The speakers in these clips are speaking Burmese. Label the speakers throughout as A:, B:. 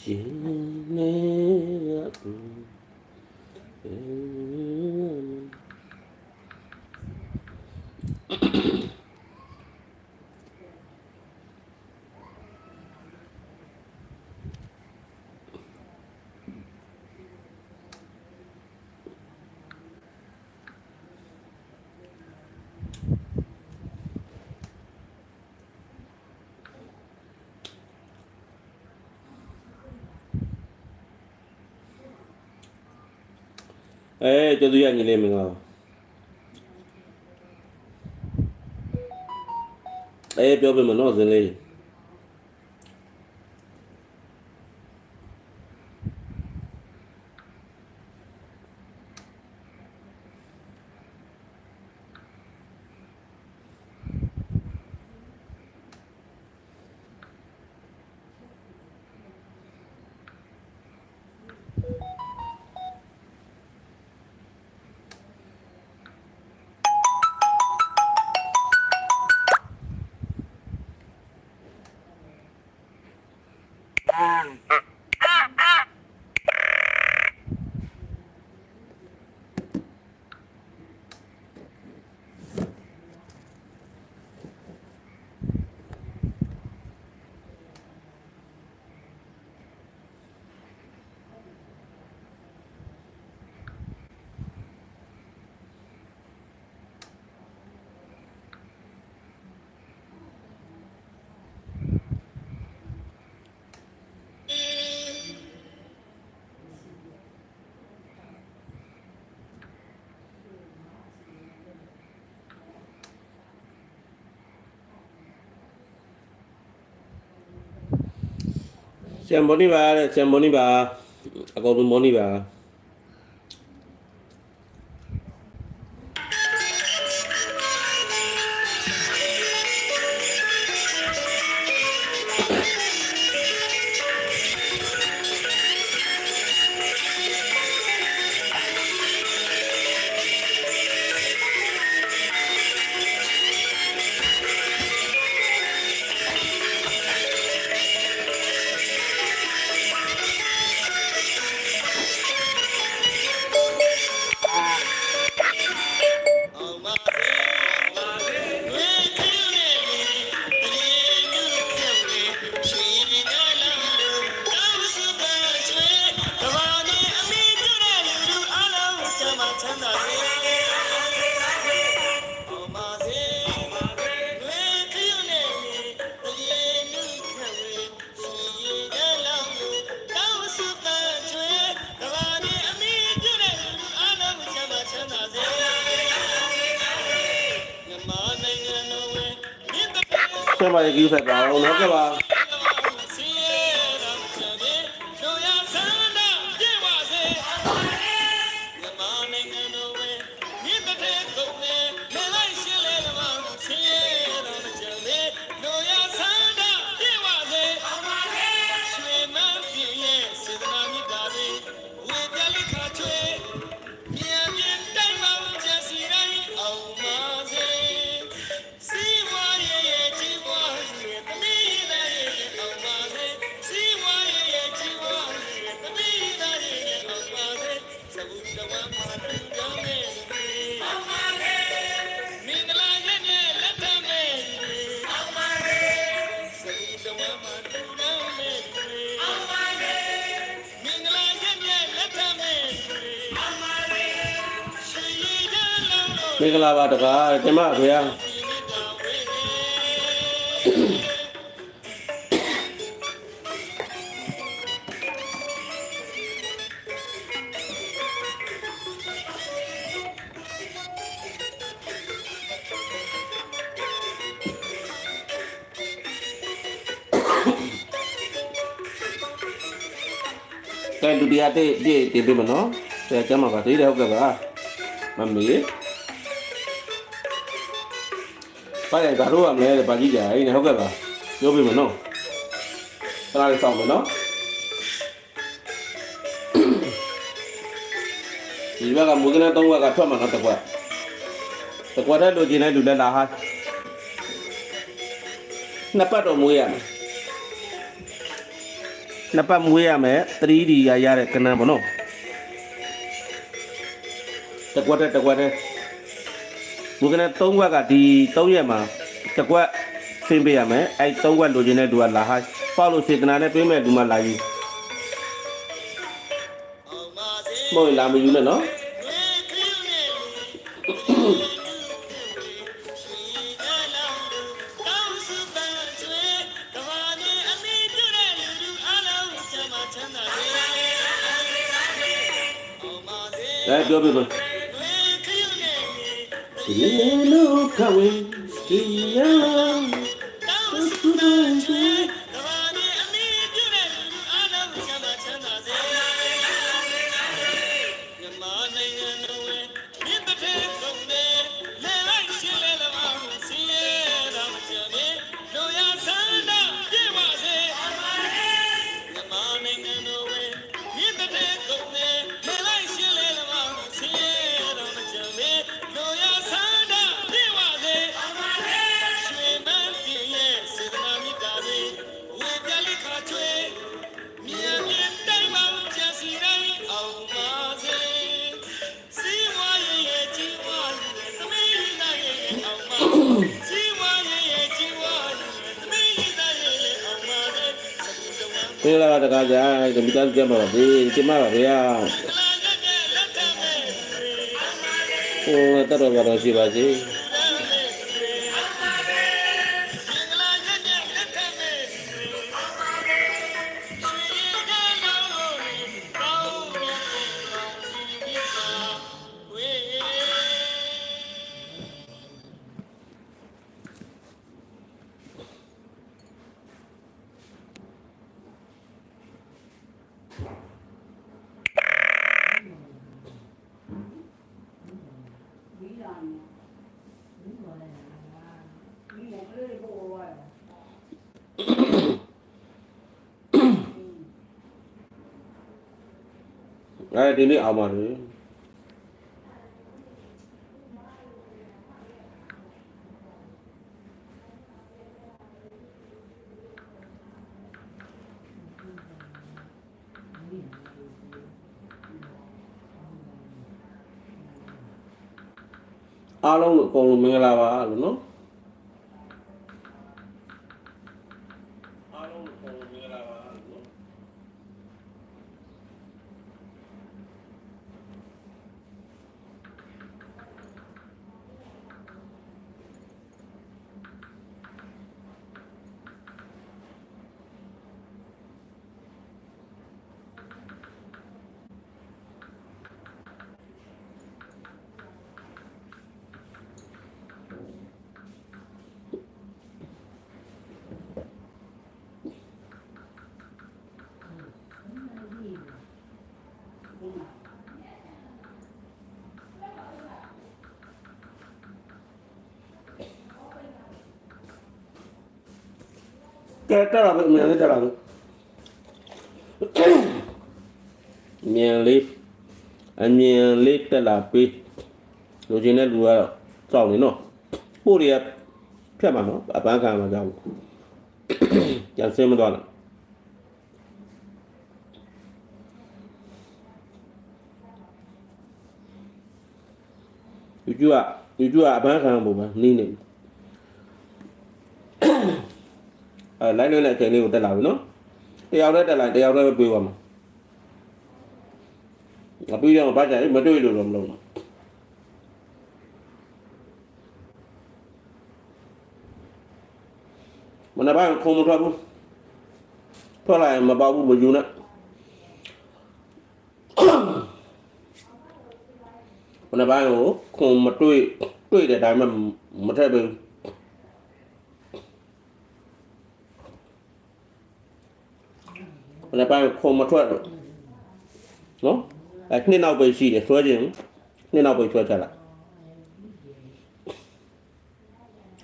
A: ရှင် အဲအဲကျေးဇူးရညီလေးမင်္ဂလာပါအဲပြောပြမနော်ဇင်းလေး ဆမ်ဘောနီပါတဲ့ဆမ်ဘောနီပါအကောင်လုံးမောနီပါ မ်ပါရေကြီးဆက်ပါအောင်နော်ကပါ
B: မင်္ဂလာပါတကားကျမ
A: ဖေရကဲလူတရားတဲ့ဒီတင်ပေးမနော်ဆရာကျမပါသေးတယ်ဟုတ်ကဲ့ပါမမေ ပါရဒါတော့အမဲလေပါကြီးကြာအဲ့နဲ့ဟုတ်ကဲ့ပါပြောပေးမနော်ခဏလေးစောင့်မနော်ဒီဘက်ကမူကနဲ့၃ဘက်ကထွက်မှာနော်တစ်ခွက်တစ်ခွက်တဲ့လူချင်းနဲ့လူလက်လာဟာနှစ်ပတ်တော့မွေးရမယ်
B: နှစ်ပတ်မွေးရမယ် 3D ရရတဲ့ကနန်းပေါ့နော်တကွက်တဲ့တကွက်တဲ့ ဘုကနန်း3ခွက်ကဒီ3ရက်မှာတကွက်ဆင်းပေးရမယ်အဲ့3ခွက်လိုချင်တဲ့သူကလာဟာပေါက်လို့စေတနာနဲ့ပေးမဲ့သူမှလာယူ
A: အောင်ပါစေ
B: မဟုတ်ရင်လာမယူနဲ့နော်
A: ဝေခရုနဲ့ရှိ
B: ဒီလိုကဝေး
A: ပြေလာတကားကြိုင်ဒီမိသားစုကြမှာပါ
B: ဒီကျမပါဗျာ
A: လာတဲ့တဲ့လက်ထက်မဲ့
B: ဟိုတတော်ကတော့ရှိပါစေ ဒီနေ့အောင်ပါလေအားလုံးအကုန်လုံးမင်္ဂလာပါလို့နော်အားလုံးအကုန်လုံးမင်္ဂလာပါလို့နော် ကဲတက်လာပြီအမြန်လေးတက်လာပြီအမြန်လေးအမြန်လေးတက်လာပြီလူချင်းတဲ့လူကတော့စောင့်နေနော်ပို့တွေကဖြတ်မှာနော်အပန်းခံမှာကြောက်ဘူးကြံစင်းမသွားလားယူကျူကယူကျူကအပန်းခံပုံမှာနင်းနေပြီ အဲလိုက်လွှဲတဲ့အချိန်လေးကိုတက်လာပြီနော်တယောက်တည်းတက်လိုက်တယောက်တည်းပဲပြေးသွားမှာမပြေးရအောင်ဘာကြလဲမတွေ့လို့တော့မလုပ်ဘူးမနေ့ကခုံမထွက်ဘူးထွက်လာရင်မပေါဘူးမယူနဲ့မနေ့ကကိုခုံမတွေ့တွေ့တဲ့အတိုင်းမှမထက်ဘူး ဘယ်ပိုင်းခုံမထွက်တော့နော်အဲနှစ်နောက်ပဲရှိတယ်ဆွဲခြင်းနှစ်နောက်ပဲဆွဲချလိုက်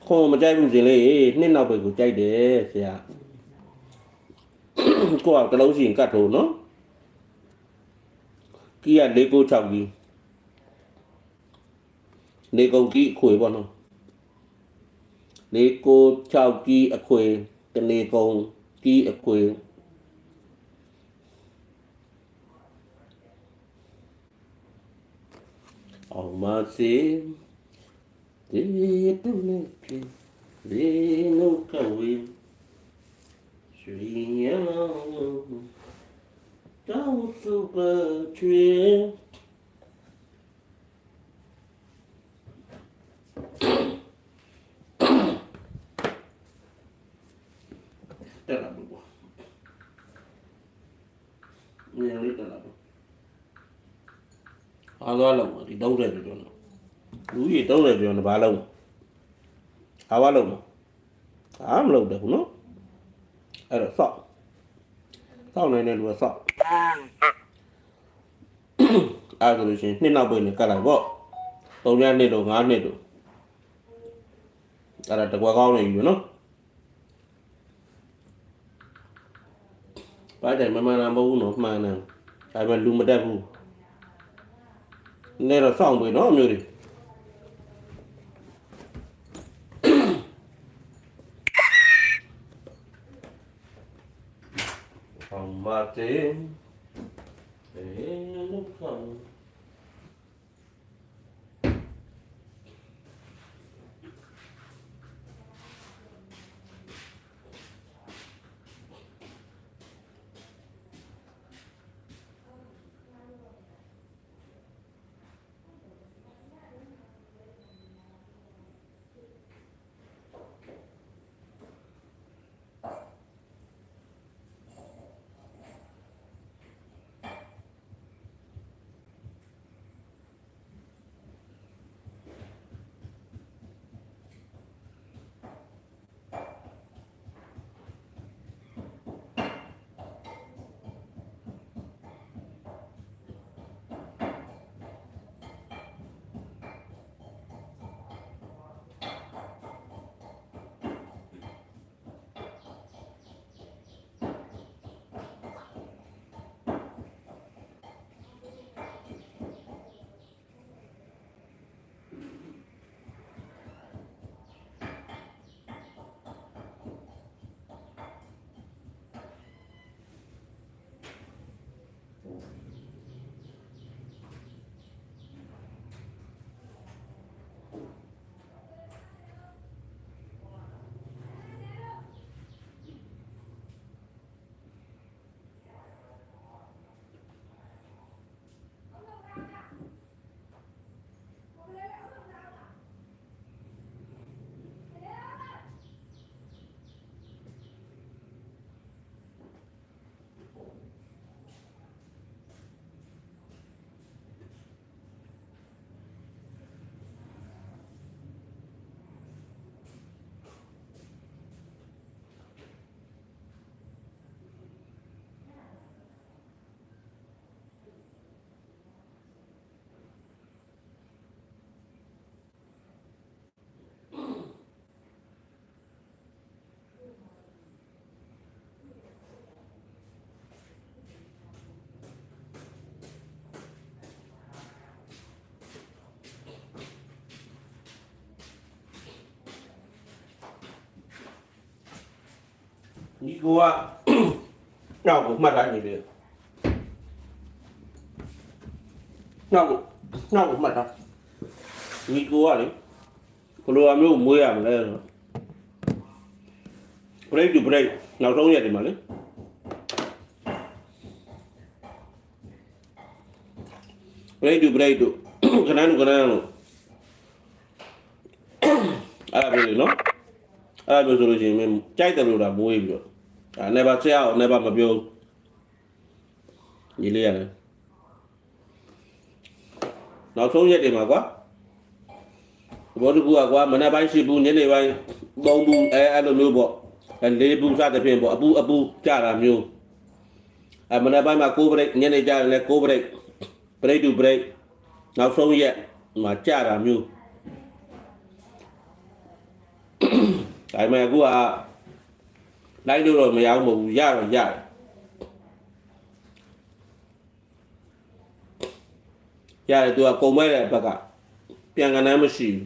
B: ခုံမကြိုက်ဘူးစင်လေးနှစ်နောက်ပဲကိုကြိုက်တယ်ဆရာကိုကကလုံးစီကတ်ထိုးနော်ကီးက496ကြီးနေကုန်ကြီးအခွေပေါ့နော်496ကြီးအခွေတနေကုန်ကြီးအခွေ အောင်မစေဒီတူနေပြီဒီနုကဝေရွှေရလောတောင်းစုပချွေ တက်လာဘူးကွာညနေလေးတက်လာဘူး အားသွားလုံးဒီ30ကျော်ကျော်နော်လူကြီး30ကျော်ကျော်ဘာလုံးအားဘာလုံးအားမလုံးတယ်ဘူးနော်အဲ့တော့စောက်စောက်နိုင်တဲ့လူကစောက်အားဆိုလို့ရှိရင်နှစ်နောက်ပိတ်နဲ့ကတ်လိုက်ပေါ့3ရက်နှစ်တော့5နှစ်တော့အဲ့ဒါတကွာကောင်းနေပြီနော်ပါတယ်မမှန်တာမဟုတ်ဘူးနော်မှန်တယ်ဒါပေမဲ့လူမတက်ဘူး နေတော့စောင့်ပြီနော်အမျိုးတွေအောင်မတဲ့အေးလူခံ ဒီကိုကနောက်ကိုမှတ်ထားနေတယ်နောက်ကိုနောက်ကိုမှတ်ထားဒီကိုကလေဘယ်လိုအမျိုးမွေးရမလဲဆိုတော့ break to break နောက်ဆုံးရက်ဒီမှာလေ break to break တို့ခဏတို့ခဏတို့အဲ့ဒါပဲလေနော်အဲ့လိုဆိုလို့ရှိရင်မင်းကြိုက်တယ်လို့လားမွေးပြီးတော့ အဲ့နေပါဆရာအောင်နေပါမပြောညီလေးရတယ်နောက်ဆုံးရက်တွေမှာကွာဘောတကူကကွာမနေ့ပိုင်းရှိဘူးညနေပိုင်းသုံးဘူးအဲအဲ့လိုမျိုးပေါ့အဲလေးဘူးစသဖြင့်ပေါ့အပူအပူကြတာမျိုးအဲမနေ့ပိုင်းမှာ6 break ညနေကြတယ်လဲ6 break break to break နောက်ဆုံးရက်မှာကြတာမျိုးဒါပေမဲ့အခုက လိုက်လို့တော့မရဘူးမဟုတ်ဘူးရတော့ရတယ်ရတယ်သူကကုံမဲ့တဲ့ဘက်ကပြန်ကနမ်းမရှိဘူး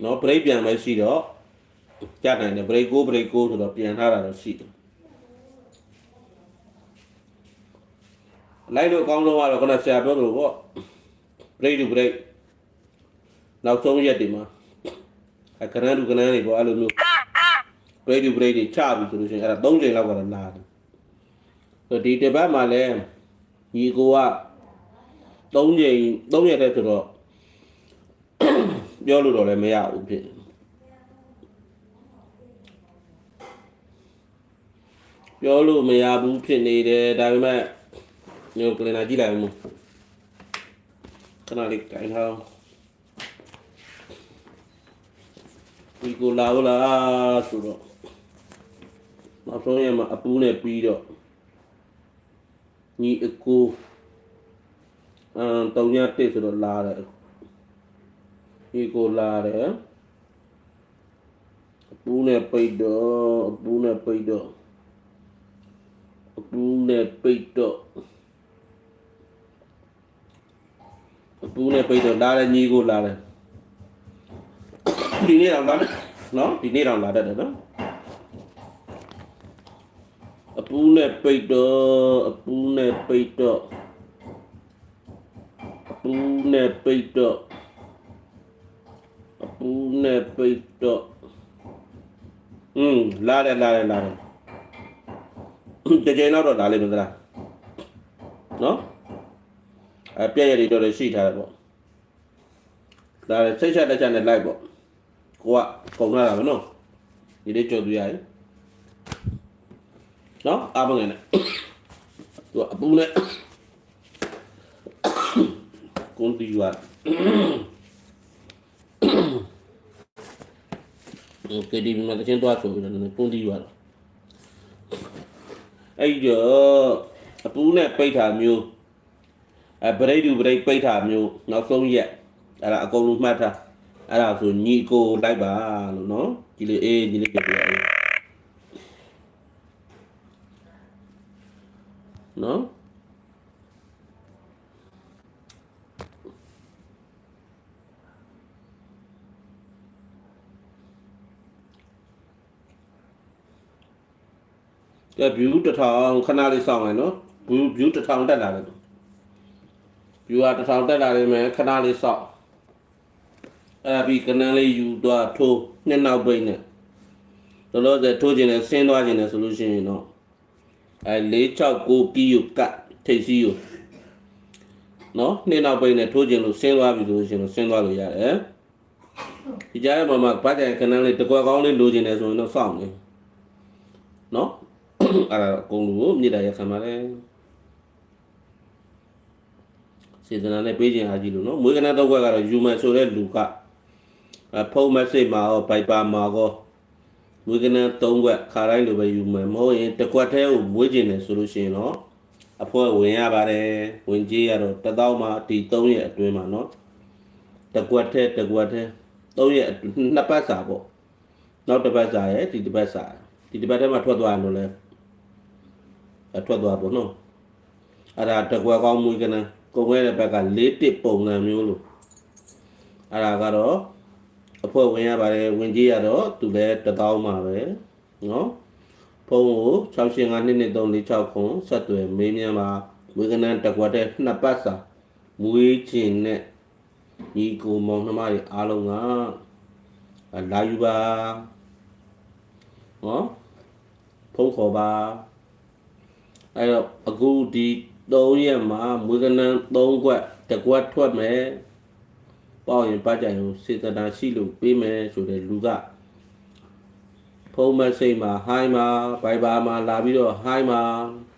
B: เนาะ break ပြန်ပဲရှိတော့ကြနိုင်တယ် break 6 break 6ဆိုတော့ပြန်ထားတာတော့ရှိတယ်လိုက်လို့အကောင်းဆုံးကတော့ခုနဆရာပြောသလိုပေါ့ ဘရိတ်တူဘရိတ်နောက်ဆုံးရက်တွေမှာအခဏတူခဏတွေပေါ့အဲ့လိုမျိုး ဘရိတ်တူဘရိတ်တွေချပြီဆိုလို့ရှိရင်အဲ့ဒါ၃ချိန်လောက်ကတော့လာတယ်ဆိုဒီတစ်ပတ်မှာလည်းညီကိုက၃ချိန်၃ရက်တည်းဆိုတော့ပြောလို့တော့လည်းမရဘူးဖြစ်ပြောလို့မရဘူးဖြစ်နေတယ်ဒါပေမဲ့ညိုကလင်နာကြည့်လိုက်ဦးခဏလေးကြိုင်ထားအောင်ဒီကိုလာဦးလားဆိုတော့ နောက်ဆုံးရမှာအပူးနဲ့ပြီးတော့ညီအကိုအမ်တုံညတစ်ဆိုတော့လာတယ်ညီကိုလာတယ်အပူးနဲ့ပိတ်တော့အပူးနဲ့ပိတ်တော့အပူးနဲ့ပိတ်တော့အပူးနဲ့ပိတ်တော့လာတယ်ညီကိုလာတယ်ဒီနေ့တော့လာတယ်နော်ဒီနေ့တော့လာတတ်တယ်နော်အ ပူးနဲ့ပိတ်တော့အပူးနဲ့ပိတ်တော့အပူးနဲ့ပိတ်တော့အပူးနဲ့ပိတ်တော့อืมလာတယ်လာတယ်လာတယ်ကြကြနောက်တော့လာလိမ့်မယ်သလားနော်အပြည့်ရည်တွေတော့လည်းရှိထားတယ်ပေါ့ဒါလည်းစိတ်ချလက်ချနဲ့လိုက်ပေါ့ကိုကကုန်လာတာပဲနော်ဒီလေးကြော်သူရည် နော်အားမငယ်နဲ့သူကအပူနဲ့ကွန်တီယူရโอเคဒီမှာတချင်းတော့ဆိုပြီးတော့ကွန်တီယူရအဲ့တော့အပူနဲ့ပိတ်တာမျိုးအဲဗရိတ်တူဗရိတ်ပိတ်တာမျိုးနောက်ဆုံးရက်အဲ့ဒါအကုန်လုံးမှတ်ထားအဲ့ဒါဆိုညီကိုလိုက်ပါလို့နော်ဒီလေးအေးဒီလေးပြပြအေး နော်ကဲ view တစ်ထောင်ခဏလေးစောင့်လိုက်နော် view view တစ်ထောင်တက်လာတယ် view ကတစ်ထောင်တက်လာနေမယ်ခဏလေးစောင့်အဲ့ဒါပြီးကနန်းလေးယူသွားထိုးနှစ်နောက်ပိတ်နဲ့လောလောဆယ်ထိုးခြင်းနဲ့ဆင်းသွားခြင်းနဲ့ဆိုလို့ရှိရင်တော့ အဲ469ကီယိုကတ်ထိပ်စီးယိုနော်နှစ်နောက်ပိတ်နဲ့ထိုးခြင်းလို့ဆင်းသွားပြီဆိုလို့ရှိရင်တော့ဆင်းသွားလို့ရတယ်ဒီကြားမှာမှာဘာကြိုင်ကနန်းလေးတကွက်ကောင်းလေးလိုချင်တယ်ဆိုရင်တော့စောင့်နေနော်အဲ့ဒါအကုန်လုံးကိုမြစ်တာရခံပါလေစေတနာနဲ့ပေးခြင်းအားကြီးလို့နော်မွေးကနန်းတော့ကွက်ကတော့ယူမယ်ဆိုတဲ့လူကအဖုန်းမက်ဆေ့မှာရောဘိုက်ပါမှာကော မွေးကနန်း၃ကွက်ခါတိုင်းလိုပဲယူမယ်မဟုတ်ရင်တစ်ကွက်တည်းကိုမွေးခြင်းတယ်ဆိုလို့ရှိရင်တော့အဖွဲဝင်ရပါတယ်ဝင်ကြီးရတော့တစ်သောင်းမှဒီ၃ရက်အတွင်းမှာနော်တစ်ကွက်တည်းတစ်ကွက်တည်း၃ရက်နှစ်ပတ်စာပေါ့နောက်တစ်ပတ်စာရဲ့ဒီတစ်ပတ်စာဒီတစ်ပတ်တည်းမှာထွက်သွားလို့လဲအထွက်သွားပေါ့နော်အဲ့ဒါတစ်ကွက်ကောင်းမွေးကနန်းကုန်ခဲ့တဲ့ဘက်က၄တစ်ပုံစံမျိုးလို့အဲ့ဒါကတော့ အဖွဲ့ဝင်ရပါတယ်ဝင်ကြီးရတော့သူလည်းတသောင်းပါပဲနော်ဖုန်းကို6852236ခွန်ဆက်သွယ်မေးမြန်းပါဝေကနန်းတစ်ကွက်တဲ့နှစ်ပတ်စာမွေးခြင်းနဲ့ညီကိုမောင်နှမတွေအားလုံးကလာယူပါနော်ဖုန်းခေါ်ပါအဲ့တော့အခုဒီ3ရက်မှာမွေးကနန်း3ကွက်တစ်ကွက်ထွက်မယ် ပေါ့ရင်ပတ်ကြရင်စေတနာရှိလို့ပေးမယ်ဆိုတဲ့လူကဖုန်းမစိတ်မှာဟိုင်းမှာဘိုင်ဘာမှာလာပြီးတော့ဟိုင်းမှာ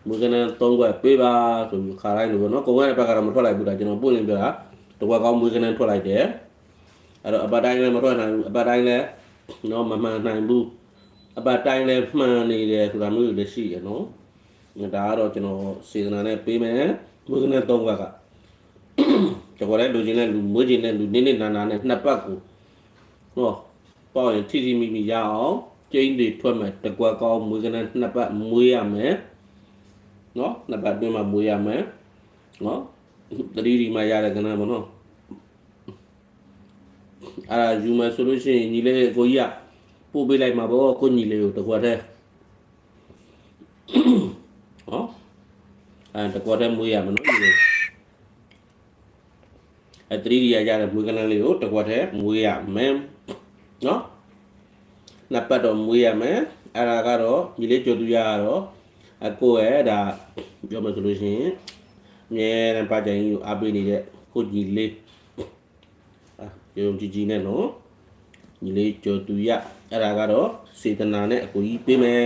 B: မွေးကနန်း3ကွက်ပေးပါဆိုပြီးခါလိုက်လို့ပေါ့နော်ကိုယ်ကလည်းဘက်ကတော့မထွက်လိုက်ဘူးဒါကျွန်တော်ပွင့်လင်းပြတာတစ်ကွက်ကောင်းမွေးကနန်းထွက်လိုက်တယ်အဲ့တော့အပတ်တိုင်းလည်းမထွက်နိုင်ဘူးအပတ်တိုင်းလည်းနော်မမှန်နိုင်ဘူးအပတ်တိုင်းလည်းမှန်နေတယ်ဆိုတာမျိုးတွေလည်းရှိရနော်ဒါကတော့ကျွန်တော်စေတနာနဲ့ပေးမယ်မွေးကနန်း3ကွက်က ကျွန်တော်လည်းလူချင်းနဲ့လူမွေးချင်းနဲ့လူနင်းနေနာနာနဲ့နှစ်ပတ်ကိုဟောပေါ့ရင်ထိထိမိမိရအောင်ကျင်းတွေထွက်မယ်တကွက်ကောင်းမွေးကနန်းနှစ်ပတ်မွေးရမယ်နော်နှစ်ပတ်အတွင်းမှာမွေးရမယ်နော်တတိဒီမှာရတဲ့ကနန်းပေါ့နော်အဲ့ဒါယူမယ်ဆိုလို့ရှိရင်ညီလေးကိုကြီးကပို့ပေးလိုက်မှာပေါ့ကိုညီလေးကိုတကွက်တည်းဟောအဲတကွက်တည်းမွေးရမယ်နော်ညီလေး အဲ3ဒီရရတဲ့မွေးကနန်းလေးကိုတစ်ခွက်တည်းမွေးရမယ်နော်နှစ်ပတ်တော့မွေးရမယ်အဲ့ဒါကတော့ညီလေးကြိုတူရကတော့အကိုရဲ့ဒါပြောမှဆိုလို့ရှိရင်အမြဲတမ်းပါကြရင်ကိုအားပေးနေတဲ့ကိုကြီးလေးအာရုံကြည်ကြည်နဲ့နော်ညီလေးကြိုတူရအဲ့ဒါကတော့စေတနာနဲ့အကိုကြီးပေးမယ်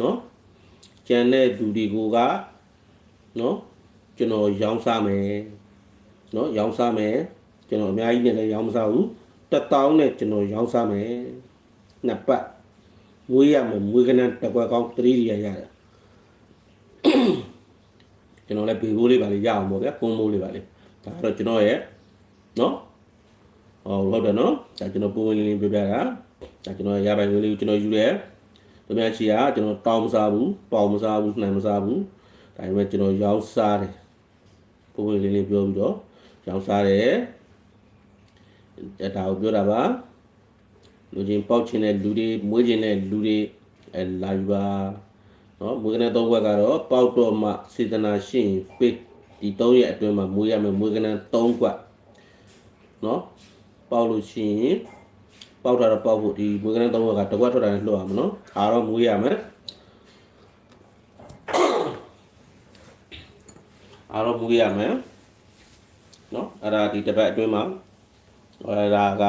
B: နော်ကျန်တဲ့သူတွေကိုကနော်ကျွန်တော်ရောင်းစားမယ် နော်ရောင်းစားမယ်ကျွန်တော်အများကြီးနဲ့လည်းရောင်းမစားဘူးတစ်တောင်းနဲ့ကျွန်တော်ရောင်းစားမယ်နှစ်ပတ်မွေးရမယ်မွေးကနန်းတစ်ကွက်ကောင်း3ရီရရတယ်ကျွန်တော်လည်းဘေဘိုးလေးပါလေးရအောင်ပေါ့ဗျာကုန်းမိုးလေးပါလေးဒါကတော့ကျွန်တော်ရဲ့နော်ဟောဟုတ်တယ်နော်ဒါကျွန်တော်ပုံဝင်လေးလေးပြပြတာဒါကျွန်တော်ရပိုင်ငွေလေးကိုကျွန်တော်ယူတယ်တမန်ချီကကျွန်တော်တောင်းမစားဘူးပေါင်မစားဘူးနှံမစားဘူးဒါပေမဲ့ကျွန်တော်ရောင်းစားတယ်ပုံဝင်လေးလေးပြောပြီးတော့ ရောင်းစားတယ်ဒါကိုပြောတာပါလူချင်းပေါက်ချင်တဲ့လူတွေမွေးချင်တဲ့လူတွေအဲလာယူပါနော်မွေးကနေတော့ဘက်ကတော့ပေါက်တော့မှစေတနာရှိရင်ပေးဒီ၃ရက်အတွင်းမှာမွေးရမယ်မွေးကနေ၃ကွက်နော်ပေါက်လို့ရှိရင်ပေါက်တာတော့ပေါက်ဖို့ဒီမွေးကနေ၃ကွက်ကတစ်ကွက်ထွက်တာနဲ့လှုပ်ရမှာနော်အားတော့မွေးရမယ်အားတော့မွေးရမယ် နော်အဲ့ဒါဒီတစ်ပတ်အတွင်းမှာအဲ့ဒါက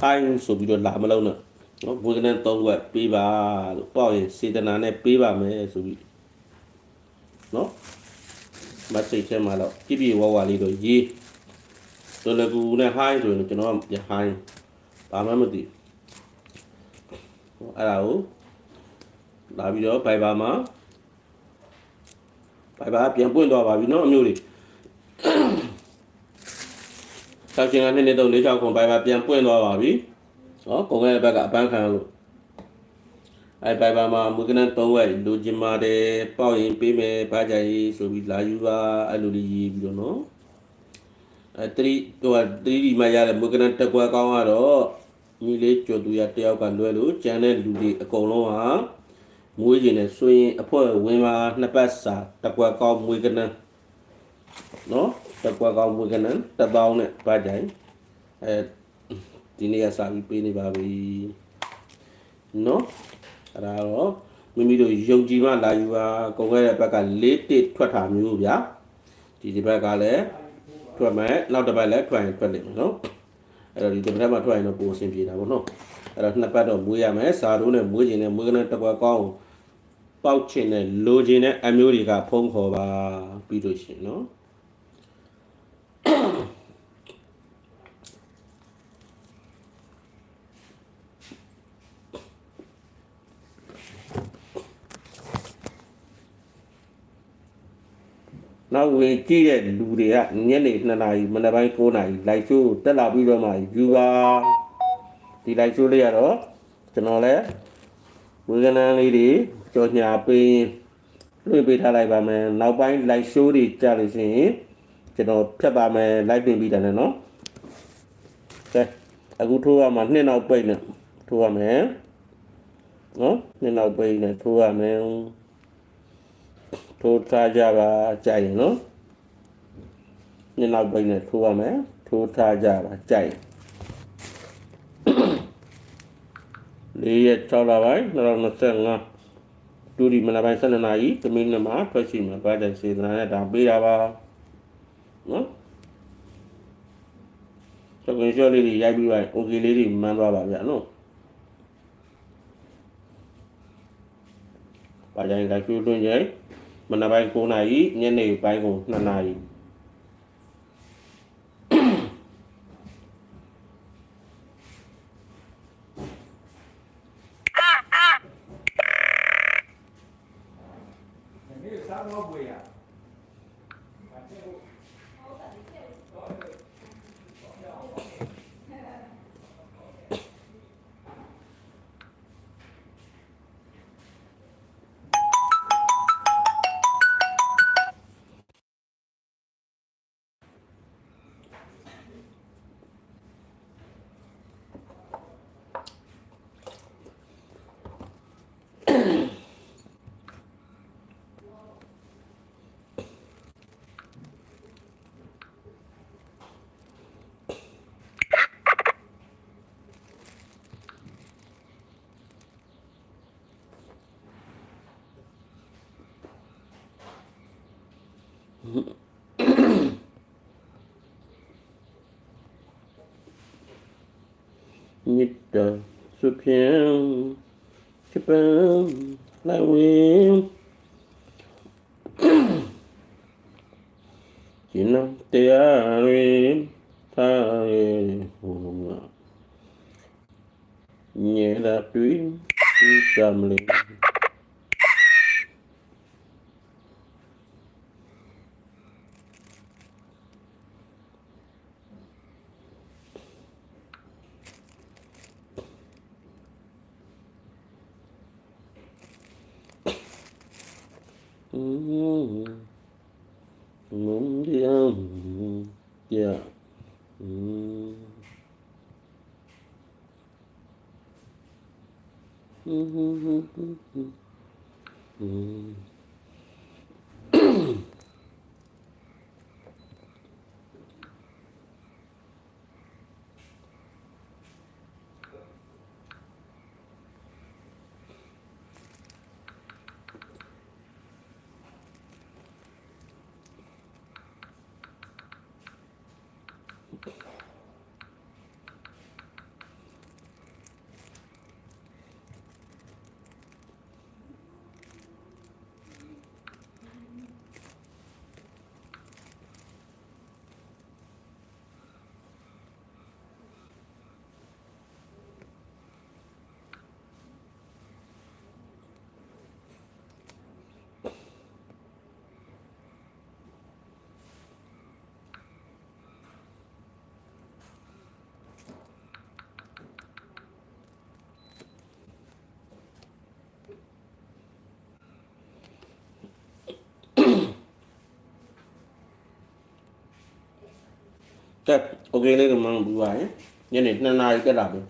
B: ခိုင်းဆိုပြီးတော့လာမလုံးနဲ့နော်ဘွေကနေ၃ကွက်ပေးပါလို့ပေါ့ရင်စေတနာနဲ့ပေးပါမယ်ဆိုပြီးနော် message ထဲမှာတော့ပြပြဝဝလေးတော့ရေးတော်လကူနဲ့ hi ဆိုရင်ကျွန်တော်က hi ဘာမှမသိဘူးအဲ့ဒါကိုလာပြီးတော့ Viber မှာ Viber ပြန်ပွင့်သွားပါပြီเนาะအမျိုးလေး section က2 2 3 4 6ခွန်ပိုင်းပါပြန်ပွင့်သွားပါပြီနော်ကုန်ခဲ့တဲ့ဘက်ကအပန်းခံလို့အဲပိုင်ပါမှာမူကနန်3ဝက်လိုချင်ပါတယ်ပေါက်ရင်ပေးမယ်ဘာကြရေးဆိုပြီးလာယူပါအဲ့လိုလေးရေးပြီးတော့နော်အဲ3ဟို3ဒီမှာရတဲ့မူကနန်တက်ကွက်ကောင်းကတော့ညီလေးကျော်သူရတယောက်ကလွဲလို့ကျန်တဲ့လူတွေအကုန်လုံးဟာမွေးကျင်နေဆိုရင်အဖွဲဝင်ပါနှစ်ပတ်စာတက်ကွက်ကောင်းမွေးကနန် နော်တက်ကွက်ကောင်းမွေးကနန်တစ်ပေါင်းနဲ့ဘာကြရင်အဲဒီနေ့ကစာပြီးပေးနေပါပြီနော်အဲ့ဒါတော့မိမိတို့ယုံကြည်မှလာယူပါကုန်ခဲ့တဲ့ဘက်က၄တစ်ထွက်တာမျိုးဗျာဒီဒီဘက်ကလည်းထွက်မယ်နောက်တစ်ပတ်လည်းထွက်ရင်ထွက်လိမ့်မယ်နော်အဲ့တော့ဒီတစ်ပတ်မှာထွက်ရင်တော့ပိုအဆင်ပြေတာပေါ့နော်အဲ့တော့နှစ်ပတ်တော့မွေးရမယ်စာတိုးနဲ့မွေးခြင်းနဲ့မွေးကနဲ့တစ်ပတ်ကောင်းပေါက်ခြင်းနဲ့လိုခြင်းနဲ့အမျိုးတွေကဖုံးခေါ်ပါပြီးလို့ရှိရင်နော် နောက်ဝင်ကြည့်တဲ့လူတွေကညနေ2နာရီမနက်ပိုင်း9နာရီလိုက်ရှိုးတက်လာပြီးတော့မှယူပါဒီလိုက်ရှိုးလေးကတော့ကျွန်တော်လည်းဝေကနန်းလေးတွေကြော်ညာပေးလွှင့်ပေးထားလိုက်ပါမယ်နောက်ပိုင်းလိုက်ရှိုးတွေကြာလို့ရှိရင် ကျွန်တော်ဖြတ်ပါမယ်လိုက်ပင်ပြီးတယ်နော်ကဲအခုထိုးရမှာနှစ်နောက်ပိတ်နဲ့ထိုးရမယ်နော်နှစ်နောက်ပိတ်နဲ့ထိုးရမယ်ထိုးထားကြပါကြိုက်ရင်နော်ညနောက်ပိတ်နဲ့ထိုးရမယ်ထိုးထားကြပါကြိုက်လေးရက်6လပိုင်း2025ဒူဒီမနက်ပိုင်း7နာရီတမင်းနမှာထွက်ရှိမှာဘာတဲ့စေတနာနဲ့ဒါပေးတာပါ နော်ချက်ကွန်ရှော့လေးတွေရိုက်ပြီးပါရင် okay လေးတွေမန်းသွားပါဗျာနော်ပါကြရင်လိုက်ကျွေးလွှင့်ကြမနက်ပိုင်း9နာရီညနေပိုင်းကို2နာရီ မြစ်တစုဖြင့်ချပန်လိုက်ဝင်ကျ ကဲโอเคလေးကမှန်ဘူးပါရင်ညနေ2နာရီတက်လာပြီ